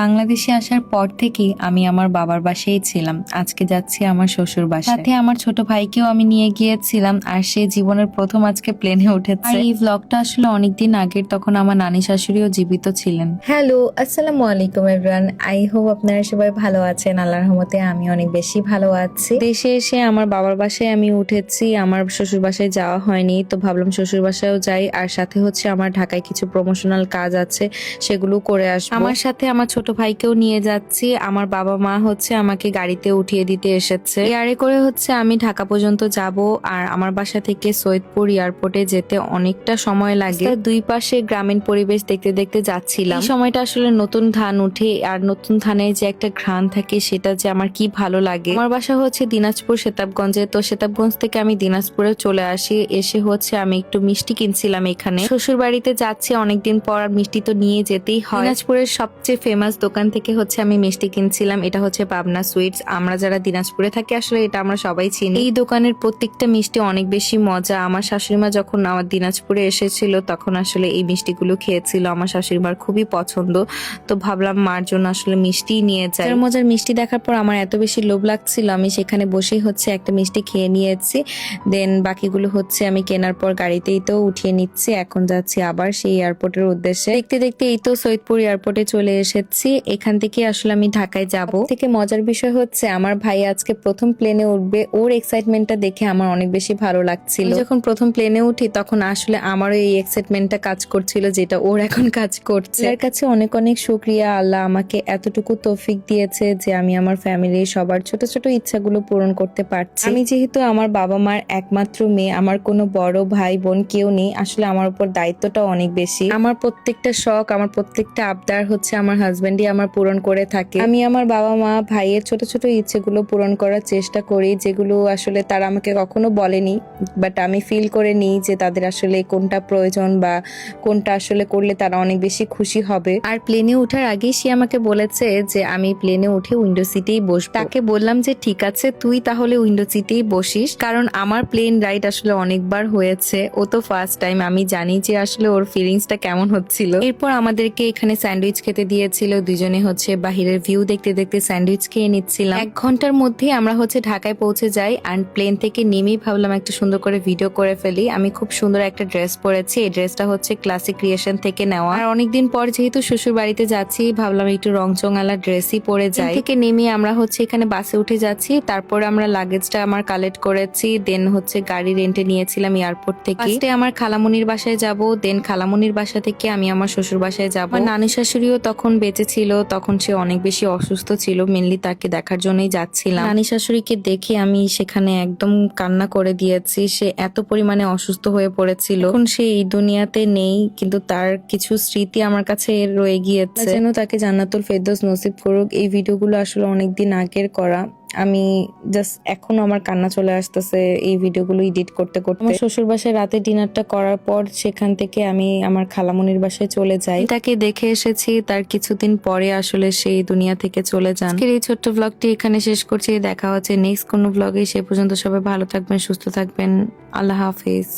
বাংলাদেশে আসার পর থেকেই আমি আমার বাবার বাসায় ছিলাম। আজকে যাচ্ছি আমার শ্বশুর বাসায়। সাথে আমার ছোট ভাইকেও আমি নিয়ে গিয়েছিলাম আর সে জীবনের প্রথম আজকে প্লেনে উঠেছে। আর এই ব্লগটা আসলে অনেকদিন আগের তখন আমার নানি শাশুড়িও জীবিত ছিলেন। হ্যালো আসসালামু আলাইকুম এভরিওয়ান আই হোপ আপনারা সবাই ভালো আছেন। আল্লাহর রহমতে আমি অনেক বেশি ভালো আছি। দেশে এসে আমার বাবার বাসায় আমি উঠেছি। আমার শ্বশুর বাসায় যাওয়া হয়নি তো ভাবলাম শ্বশুর বাসায়ও যাই। আর সাথে হচ্ছে আমার ঢাকায় কিছু প্রমোশনাল কাজ আছে সেগুলো করে আসব। আমার সাথে আমার ছোট ভাইকেও নিয়ে যাচ্ছি। আমার বাবা মা হচ্ছে আমাকে গাড়িতে উঠিয়ে দিতে এসেছে। এয়ারে করে হচ্ছে আমি ঢাকা পর্যন্ত যাব আর আমার বাসা থেকে সৈয়দপুর এয়ারপোর্টে যেতে অনেকটা সময় লাগে। দুই পাশে গ্রামীণ পরিবেশ দেখতে দেখতে যাচ্ছিলাম। এই সময়টা আসলে নতুন ধান উঠে আর নতুন ধানের যে একটা ঘ্রাণ থাকে সেটা যে আমার কি ভালো লাগে। আমার বাসা হচ্ছে দিনাজপুর সেতাবগঞ্জে। তো সেতাবগঞ্জ থেকে আমি দিনাজপুরে চলে আসি। এসে হচ্ছে আমি একটু মিষ্টি কিনছিলাম এখানে। শ্বশুর বাড়িতে যাচ্ছি অনেকদিন পর আর মিষ্টি তো নিয়ে যেতেই হয়। দিনাজপুরের সবচেয়ে ফেমাস দোকান থেকে হচ্ছে আমি মিষ্টি কিনছিলাম। এটা হচ্ছে পাবনা সুইটস। আমরা যারা দিনাজপুরে থাকি, আসলে এটা আমরা সবাই চিনি। এই দোকানের প্রত্যেকটা মিষ্টি অনেক বেশি মজা। আমার শাশুড়িমা যখন আমার দিনাজপুরে এসেছিল, তখন আসলে এই মিষ্টিগুলো খেয়েছিল। আমার শাশুড়িমার খুবই পছন্দ। তো ভাবলাম, মার জন্য আসলে মিষ্টি নিয়ে যাই। মজার মিষ্টি দেখার পর আমার এত বেশি লোভ লাগছিল। আমি সেখানে বসেই হচ্ছে একটা মিষ্টি খেয়ে নিয়েছি। দেন বাকিগুলো হচ্ছে আমি কেনার পর গাড়িতেই তো উঠিয়ে নিচ্ছি। এখন যাচ্ছি আবার সেই এয়ারপোর্টের উদ্দেশ্যে। দেখতে দেখতে এই তো সৈয়দপুর এয়ারপোর্টে চলে এসেছি। এখান থেকে আসলে আমি ঢাকায় যাব। থেকে মজার বিষয় হচ্ছে, আমার ভাই আজকে প্রথম প্লেনে উঠবে। ওর এক্সাইটমেন্টটা দেখে আমার অনেক বেশি ভালো লাগছিল। যখন প্রথম প্লেনে উঠি, তখন আসলে আমারও এই এক্সাইটমেন্টটা কাজ করছিল, যেটা ওর এখন কাজ করছে। এর কাছে অনেক অনেক শুক্রিয়া। আল্লাহ আমাকে এতটুকু তৌফিক দিয়েছে যে আমি আমার ফ্যামিলির সবার ছোট ছোট ইচ্ছাগুলো পূরণ করতে পারছি। আমি যেহেতু আমার বাবা মার একমাত্র মেয়ে, আমার কোনো বড় ভাই, বোন কেউ নেই, আসলে আমার উপর দায়িত্বটা অনেক বেশি। আমার প্রত্যেকটা শখ, আমার প্রত্যেকটা আবদার হচ্ছে আমার হাজবেন্ডই আমার পূরণ করে থাকে। আমি আমার বাবা মা ভাইয়ের ছোট ছোট ইচ্ছেগুলো পূরণ করার চেষ্টা করি, যেগুলো আসলে তারা আমাকে কখনো বলেনি। বাট আমি ফিল করে নিই যে তাদের আসলে কোনটা প্রয়োজন বা কোনটা আসলে করলে তারা অনেক বেশি খুশি হবে। আর প্লেনে ওঠার আগেই সে আমাকে বলেছে যে, আমি প্লেনে উঠে উইন্ডো সিটেই বসবো। তাকে বললাম যে, ঠিক আছে, তুই তাহলে উইন্ডো সিটেই বসিস। কারণ আমার প্লেন রাইড আসলে অনেকবার হয়েছে। ও তো ফার্স্ট টাইম আমি জানি যে আসলে ওর ফিলিংসটা কেমন হচ্ছিল। এরপর আমাদেরকে এখানে স্যান্ডউইচ খেতে দিয়েছিল দুজনে হচ্ছে বাহিরের ভিউ দেখতে দেখতে স্যান্ডউইচ খেয়ে নিচ্ছিলাম। এক ঘণ্টার মধ্যে আমরা হচ্ছে ঢাকায় পৌঁছে যাই অ্যান্ড প্লেন থেকে নেমেই ভাবলাম একটা সুন্দর করে ভিডিও করে ফেলি। আমি খুব সুন্দর একটা ড্রেস পরেছি। এই ড্রেসটা হচ্ছে ক্লাসিক ক্রিয়েশন থেকে নেওয়া। আর অনেকদিন পর যেহেতু শ্বশুর বাড়িতে যাচ্ছি ভাবলাম একটু রংচঙালা ড্রেসই পরে যাই। থেকে নেমে আমরা হচ্ছে এখানে বাসে উঠে যাচ্ছি। তারপর আমরা লাগেজটা আমার কালেক্ট করেছি। দেন হচ্ছে গাড়ি রেন্টে নিয়েছিলাম এয়ারপোর্ট থেকে। আমার খালামুনির বাসায় যাব দেন খালামুনির বাসা থেকে আমি আমার শ্বশুর বাসায় যাব। নানি শাশুড়িও তখন বেঁচে ছিল, তখন সে অনেক বেশি অসুস্থ ছিল মেনলি তাকে দেখার জন্যই যাচ্ছিলাম। নানি শাশুড়িকে দেখে আমি সেখানে একদম কান্না করে দিয়েছি, সে এত পরিমাণে অসুস্থ হয়ে পড়েছিল। এখন সে এই দুনিয়াতে নেই, কিন্তু তার কিছু স্মৃতি আমার কাছে রয়ে গিয়েছে। যেন তাকে জান্নাতুল ফেরদোস নসিব করুক, এই ভিডিওগুলো আসলে অনেকদিন আগের করা। আমি জাস্ট এখনও আমার কান্না চলে আসতেছে এই ভিডিওগুলো এডিট করতে করতে। আমার শ্বশুর বাসায় রাতে ডিনারটা করার পর সেখান থেকে আমি আমার খালামনির বাসায় চলে যাই। তাকে দেখে এসেছি তার কিছুদিন পরে আসলে সেই দুনিয়া থেকে চলে যান। এই ছোট্ট ব্লগটি এখানে শেষ করছি দেখা হচ্ছে নেক্সট কোনো ব্লগে সে পর্যন্ত সবাই ভালো থাকবেন সুস্থ থাকবেন। আল্লাহ হাফিজ।